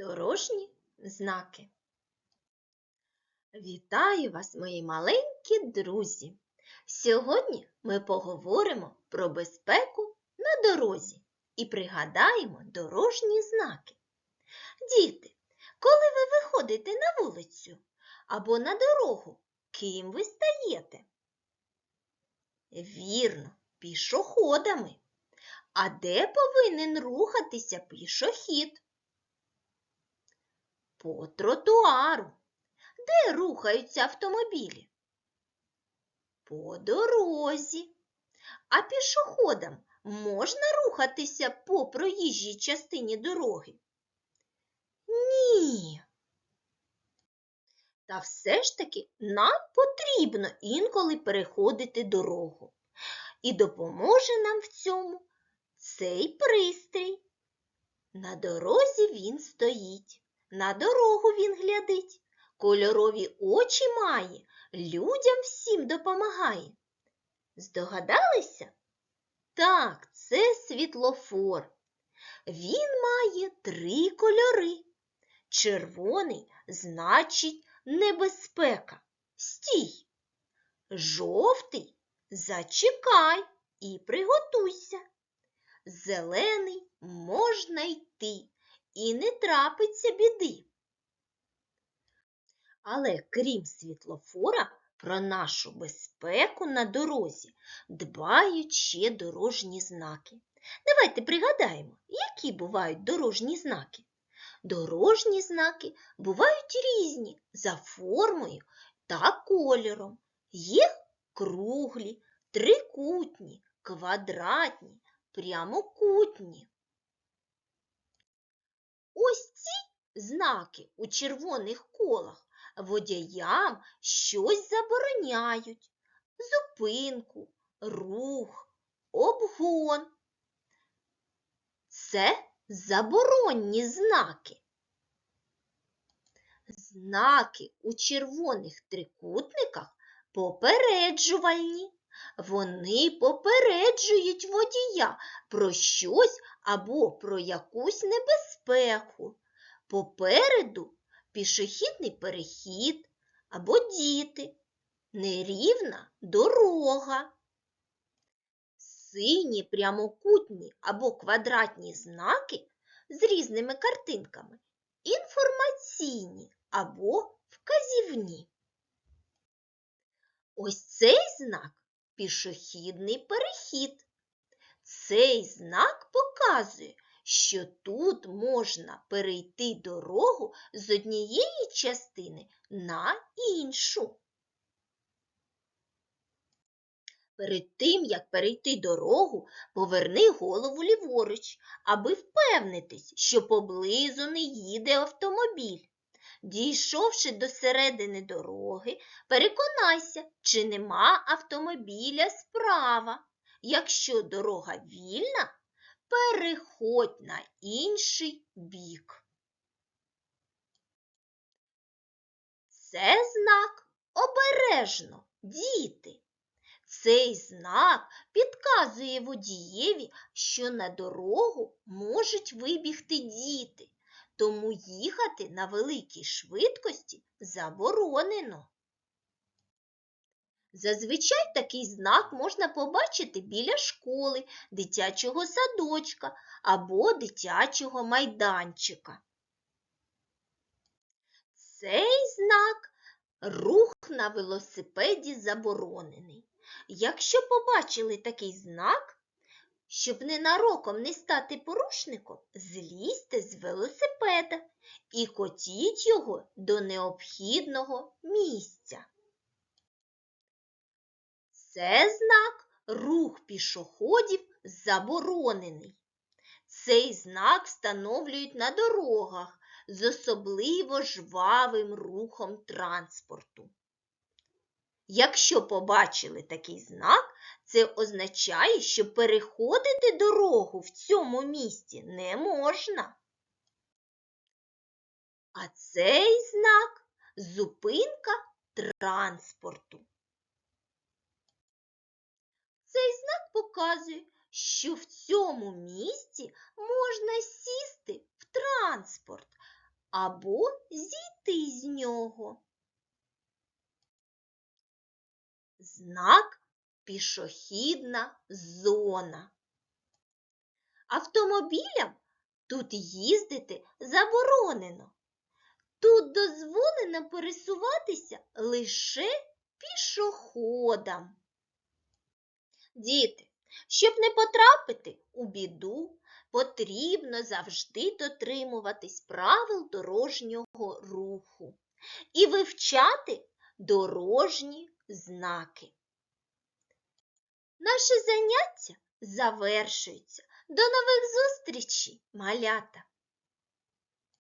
Дорожні знаки. Вітаю вас, мої маленькі друзі! Сьогодні ми поговоримо про безпеку на дорозі і пригадаємо дорожні знаки. Діти, коли ви виходите на вулицю або на дорогу, ким ви стаєте? Вірно, пішоходами. А де повинен рухатися пішохід? По тротуару. Де рухаються автомобілі? По дорозі. А пішоходам можна рухатися по проїжджій частині дороги? Ні. Та все ж таки нам потрібно інколи переходити дорогу. І допоможе нам в цьому цей пристрій. На дорозі він стоїть, на дорогу він глядить, кольорові очі має, людям всім допомагає. Здогадалися? Так, це світлофор. Він має три кольори. Червоний значить небезпека. Стій. Жовтий зачекай і приготуйся. Зелений можна йти і не трапиться біди. Але крім світлофора, про нашу безпеку на дорозі дбають ще дорожні знаки. Давайте пригадаємо, які бувають дорожні знаки. Дорожні знаки бувають різні за формою та кольором. Є круглі, трикутні, квадратні, прямокутні. Ось ці знаки у червоних колах водіям щось забороняють. Зупинку, рух, обгон. Це заборонні знаки. Знаки у червоних трикутниках попереджувальні. Вони попереджують водія про щось або про якусь небезпеку. Попереду пішохідний перехід або діти, нерівна дорога. Сині прямокутні або квадратні знаки з різними картинками інформаційні або вказівні. Ось цей знак пішохідний перехід. Цей знак показує, що тут можна перейти дорогу з однієї частини на іншу. Перед тим, як перейти дорогу, поверни голову ліворуч, аби впевнитись, що поблизу не їде автомобіль. Дійшовши до середини дороги, переконайся, чи нема автомобіля справа. Якщо дорога вільна, переходь на інший бік. Це знак обережно, діти. Цей знак підказує водієві, що на дорогу можуть вибігти діти, тому їхати на великій швидкості заборонено. Зазвичай такий знак можна побачити біля школи, дитячого садочка або дитячого майданчика. Цей знак рух на велосипеді заборонений. Якщо побачили такий знак, щоб ненароком не стати порушником, злізьте з велосипеда і котіть його до необхідного місця. Це знак рух пішоходів заборонений. Цей знак встановлюють на дорогах з особливо жвавим рухом транспорту. Якщо побачили такий знак, це означає, що переходити дорогу в цьому місці не можна. А цей знак зупинка транспорту. Цей знак показує, що в цьому місці можна сісти в транспорт або зійти з нього. Знак пішохідна зона. Автомобілям тут їздити заборонено. Тут дозволено пересуватися лише пішоходам. Діти, щоб не потрапити у біду, потрібно завжди дотримуватись правил дорожнього руху і вивчати дорожні знаки. Наше заняття завершується. До нових зустрічей, малята!